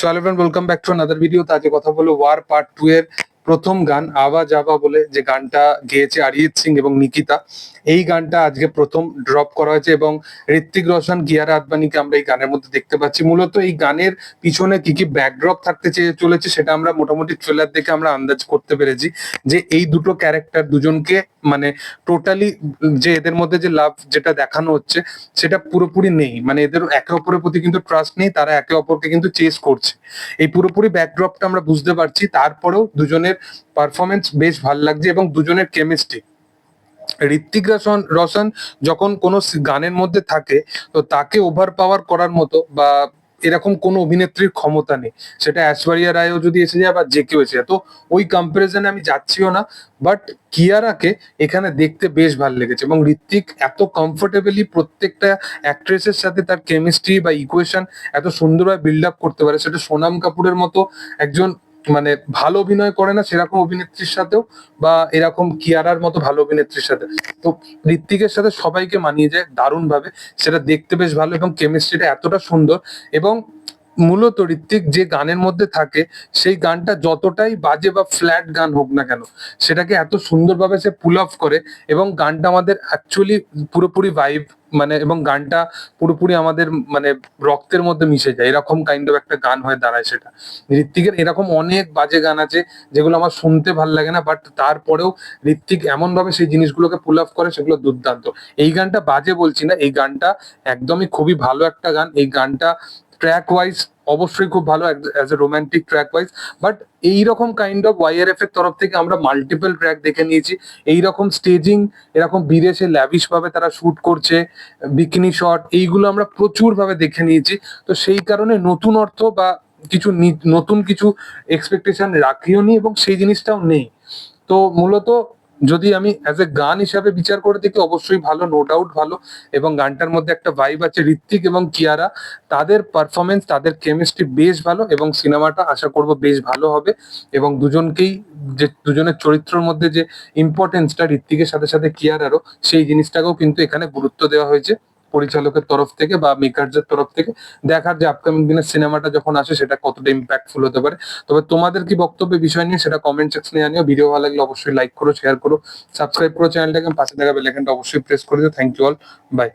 So hello welcome back to another video তো আজকে কথা বলব ওয়ার পার্ট টু এর প্রথম গান আওয়া যাবা বলে যে গানটা গেয়েছে অরিজিৎ সিং এবং নিকিতা, এই গানটা আজকে প্রথম ড্রপ করা হয়েছে এবং ঋত্বিক রোশন, গিয়ারা আদবানিকে আমরা এই গানের মধ্যে দেখতে পাচ্ছি। মূলত এই গানের পিছনে কি কি ব্যাকড্রপ থাকতে চেয়ে চলেছে সেটা আমরা মোটামুটি ট্রেলার দেখে আমরা আন্দাজ করতে পেরেছি যে এই দুটো ক্যারেক্টার দুজনকে মানে টোটালি যে এদের মধ্যে যে লাভ যেটা দেখানো হচ্ছে সেটা পুরোপুরি নেই। মানে এদের একে অপরের প্রতি কিন্তু ট্রাস্ট নেই, তারা একে অপরকে কিন্তু চেস করছে। এই পুরোপুরি ব্যাকড্রপটা আমরা বুঝতে পারছি, তারপরেও দুজনের পারফরমেন্স বেশ ভালো লাগছে এবং দুজনের কেমিস্ট্রি ঋত্বিক রোশন রোশন যখন কোনো গানের মধ্যে থাকে, তো তাকে ওভার পাওয়ার করার মতো বা এরকম কোনো অভিনেত্রীর ক্ষমতা নেই। সেটা ঐশ্বরিয়া রায়ও যদি এসে যায় বা যে কেউ এসে যায়। তো ওই কম্পারিজনে আমি যাচ্ছিও না বাট কিয়ারাকে এখানে দেখতে বেশ ভালো লেগেছে এবং ঋত্বিক এত কমফোর্টেবলি প্রত্যেকটা অ্যাক্ট্রেসের সাথে তার কেমিস্ট্রি বা ইকুয়েশন এত সুন্দরভাবে বিল্ড আপ করতে পারে। সেটা সোনাম কাপুরের মতো একজন মানে ভালো অভিনয় করে না সেরকম অভিনেত্রীর সাথেও বা এরকম কিয়ারার মতো ভালো অভিনেত্রীর সাথে। তো ঋত্বিকের সাথে সবাইকে মানিয়ে যায় দারুণ ভাবে সেটা দেখতে বেশ ভালো এবং কেমিস্ট্রিটা এতটা সুন্দর এবং মূলত ঋত্বিক যে গানের মধ্যে থাকে, সেই গানটা যতটাই বাজে বা ফ্ল্যাট গান হোক না কেন, সেটাকে এত সুন্দরভাবে সে পুল অফ করে এবং গানটা আমাদের অ্যাকচুয়ালি পুরোপুরি ভাইব মানে এবং গানটা পুরোপুরি আমাদের মানে রক্তের মধ্যে মিশে যায়। এরকম কাইন্ড অফ একটা গান হয়ে দাঁড়ায় সেটা। ঋত্বিকের এরকম অনেক বাজে গান আছে, যেগুলো আমার শুনতে ভালো লাগে না বাট তারপরেও ঋত্বিক এমন ভাবে সেই জিনিসগুলোকে পুল অফ করে, সেগুলো দুর্দান্ত। এই গানটা বাজে বলছি না, এই গানটা একদমই খুবই ভালো একটা গান। এই গানটা ট্র্যাক ওয়াইজ অবশ্যই খুব ভালো as a romantic track wise but এইরকম কাইন্ড অফ ওয়াইআরএফ এর তরফ থেকে আমরা মাল্টিপল ট্র্যাক দেখে নিয়েছি। এইরকম স্টেজিং এরকম বিদেশে ল্যাভিশ ভাবে তারা শুট করছে বিকিনি শট এইগুলো আমরা প্রচুর ভাবে দেখে নিয়েছি। তো সেই কারণে নতুন অর্থ বা কিছু নতুন কিছু এক্সপেকটেশন রাখিও নি এবং সেই জিনিসটাও নেই। তো মূলত যদি আমি অ্যাজ এ গান হিসাবে বিচার করে দেখি, অবশ্যই ভালো নো ডাউট ভালো। এবং গানটার মধ্যে একটা ভাইব আছে ঋত্বিক এবং কিয়ারা। তাদের পারফরমেন্স তাদের কেমিস্ট্রি বেশ ভালো এবং সিনেমাটা আশা করব বেশ ভালো হবে। এবং দুজনকেই যে, দুজনের চরিত্রের মধ্যে যে ইম্পর্টেন্সটা ঋত্বিকের সাথে সাথে কিয়ারারও, সেই জিনিসটাকেও কিন্তু এখানে গুরুত্ব দেওয়া হয়েছে। পরিচালকের তরফ থেকে বা মেকারদের তরফ থেকে দেখার যে আপকামিং দিনের সিনেমাটা যখন আসে, সেটা কতটা ইম্প্যাক্টফুল হতে পারে। তবে তোমাদের কি বক্তব্য বিষয় নিয়ে সেটা কমেন্ট সেকশনে জানিও। ভিডিও ভালো লাগলে অবশ্যই লাইক করো শেয়ার করো সাবস্ক্রাইব করো চ্যানেলটাকে পাশে থাকা বেলাইকনটা অবশ্যই প্রেস করে দিও। Thank you all by